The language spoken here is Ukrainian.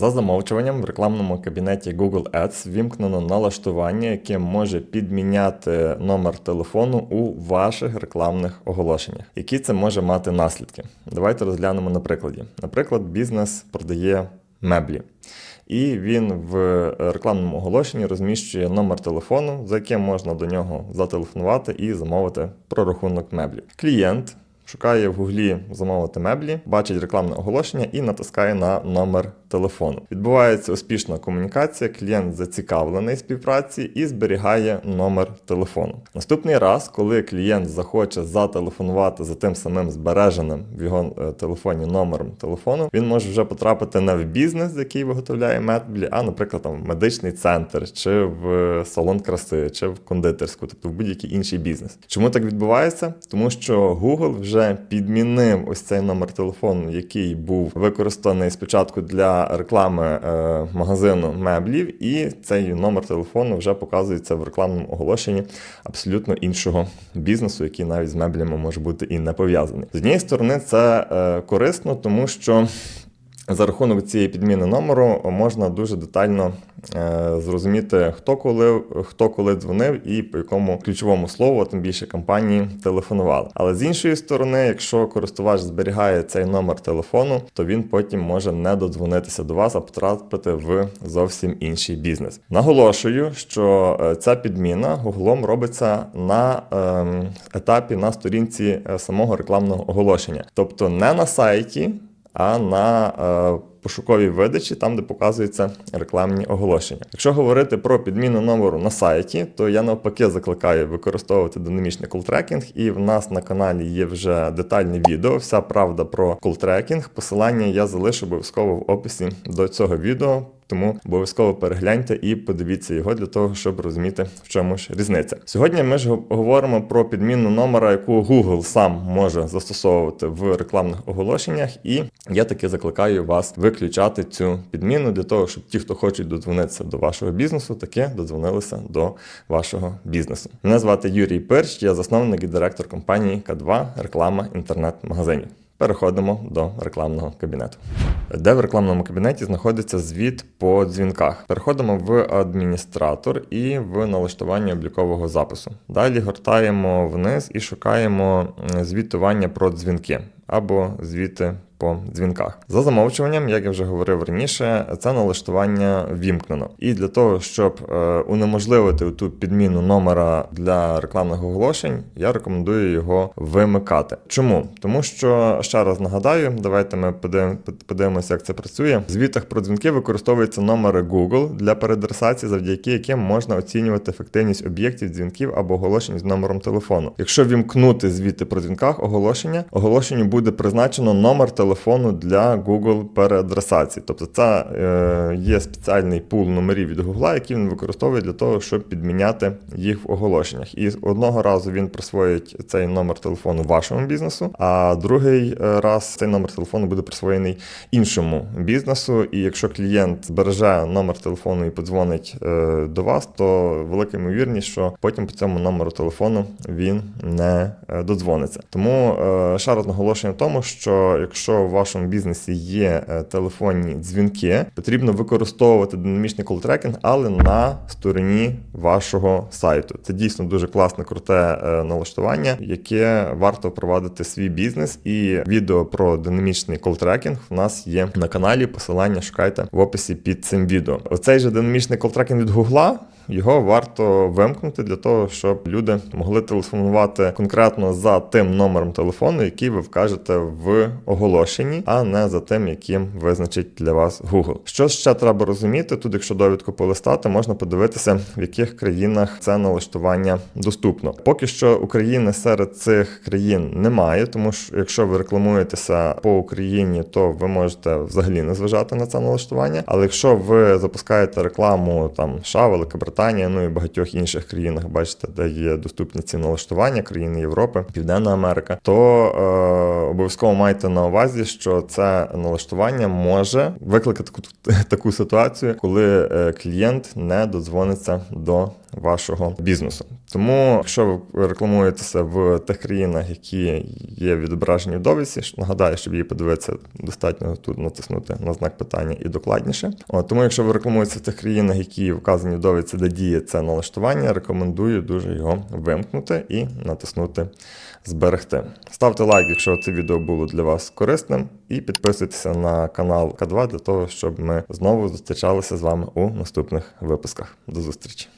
За замовчуванням в рекламному кабінеті Google Ads вімкнено налаштування, яке може підміняти номер телефону у ваших рекламних оголошеннях. Які це може мати наслідки? Давайте розглянемо на прикладі. Наприклад, бізнес продає меблі. І він в рекламному оголошенні розміщує номер телефону, за яким можна до нього зателефонувати і замовити прорахунок меблів. Клієнт шукає в гуглі замовити меблі, бачить рекламне оголошення і натискає на номер телефону. Відбувається успішна комунікація, клієнт зацікавлений співпраці і зберігає номер телефону. Наступний раз, коли клієнт захоче зателефонувати за тим самим збереженим в його е, телефоні номером телефону, він може вже потрапити не в бізнес, який виготовляє меблі, а, наприклад, там в медичний центр, чи в салон краси, чи в кондитерську, тобто в будь-який інший бізнес. Чому так відбувається? Тому що Google вже підмінив ось цей номер телефону, який був використаний спочатку для реклами е, магазину меблів, і цей номер телефону вже показується в рекламному оголошенні абсолютно іншого бізнесу, який навіть з меблями може бути і не пов'язаний. З однієї сторони, це е, корисно, тому що. За рахунок цієї підміни номеру можна дуже детально е, зрозуміти, хто коли хто коли дзвонив і по якому ключовому слову, тим більше компанії телефонували. Але з іншої сторони, якщо користувач зберігає цей номер телефону, то він потім може не додзвонитися до вас, а потрапити в зовсім інший бізнес. Наголошую, що е, ця підміна гуглом робиться на ем, етапі на сторінці е, самого рекламного оголошення, тобто не на сайті а на е, пошуковій видачі, там, де показуються рекламні оголошення. Якщо говорити про підміну номеру на сайті, то я навпаки закликаю використовувати динамічний колтрекінг, і в нас на каналі є вже детальне відео. Вся правда про колтрекінг. Посилання я залишу обов'язково в описі до цього відео. Тому обов'язково перегляньте і подивіться його для того, щоб розуміти, в чому ж різниця. Сьогодні ми ж говоримо про підміну номера, яку Google сам може застосовувати в рекламних оголошеннях, і я таки закликаю вас виключати цю підміну для того, щоб ті, хто хочуть додзвонитися до вашого бізнесу, таки додзвонилися до вашого бізнесу. Мене звати Юрій Перч, я засновник і директор компанії К2 реклама інтернет-магазинів. Переходимо до рекламного кабінету, де в рекламному кабінеті знаходиться звіт по дзвінках. Переходимо в адміністратор і в налаштування облікового запису. Далі гортаємо вниз і шукаємо звітування про дзвінки або звіти по дзвінках. За замовчуванням, як я вже говорив раніше, це налаштування вімкнено. І для того, щоб е, унеможливити ту підміну номера для рекламних оголошень, я рекомендую його вимикати. Чому? Тому що ще раз нагадаю, давайте ми подивимося, як це працює. В звітах про дзвінки використовуються номери Google для переадресації, завдяки яким можна оцінювати ефективність об'єктів дзвінків або оголошень з номером телефону. Якщо вімкнути звіти про дзвінках оголошення, оголошенню буде призначено номер телефону для Google переадресації. Тобто це е, є спеціальний пул номерів від Google, який він використовує для того, щоб підміняти їх в оголошеннях. І одного разу він присвоїть цей номер телефону вашому бізнесу, а другий е, раз цей номер телефону буде присвоєний іншому бізнесу. І якщо клієнт збереже номер телефону і подзвонить е, до вас, то велика ймовірність, що потім по цьому номеру телефону він не додзвониться. Тому ще раз наголошуємо в тому, що якщо у вашому бізнесі є е, телефонні дзвінки, потрібно використовувати динамічний колтрекінг, але на стороні вашого сайту. Це дійсно дуже класне, круте е, налаштування, яке варто впровадити свій бізнес. І відео про динамічний колтрекінг у нас є на каналі. Посилання шукайте в описі під цим відео. Оцей же динамічний колтрекінг від Гугла його варто вимкнути для того, щоб люди могли телефонувати конкретно за тим номером телефону, який ви вкажете в оголошенні, а не за тим, яким визначить для вас Google. Що ще треба розуміти? Тут, якщо довідку полистати, можна подивитися, в яких країнах це налаштування доступно. Поки що України серед цих країн немає, тому що якщо ви рекламуєтеся по Україні, то ви можете взагалі не зважати на це налаштування. Але якщо ви запускаєте рекламу там США, Велика Британія, ну і багатьох інших країнах, бачите, де є доступні ці налаштування країни Європи, Південна Америка, то е, обов'язково майте на увазі, що це налаштування може викликати таку, таку ситуацію, коли е, клієнт не додзвониться до вашого бізнесу. Тому, якщо ви рекламуєтеся в тих країнах, які є відображені в довідці, нагадаю, щоб її подивитися, достатньо тут натиснути на знак питання і докладніше. От, тому, якщо ви рекламуєтеся в тих країнах, які вказані в довідці, де діє це налаштування, рекомендую дуже його вимкнути і натиснути зберегти. Ставте лайк, якщо це відео було для вас корисним, і підписуйтеся на канал К2 для того, щоб ми знову зустрічалися з вами у наступних випусках. До зустрічі!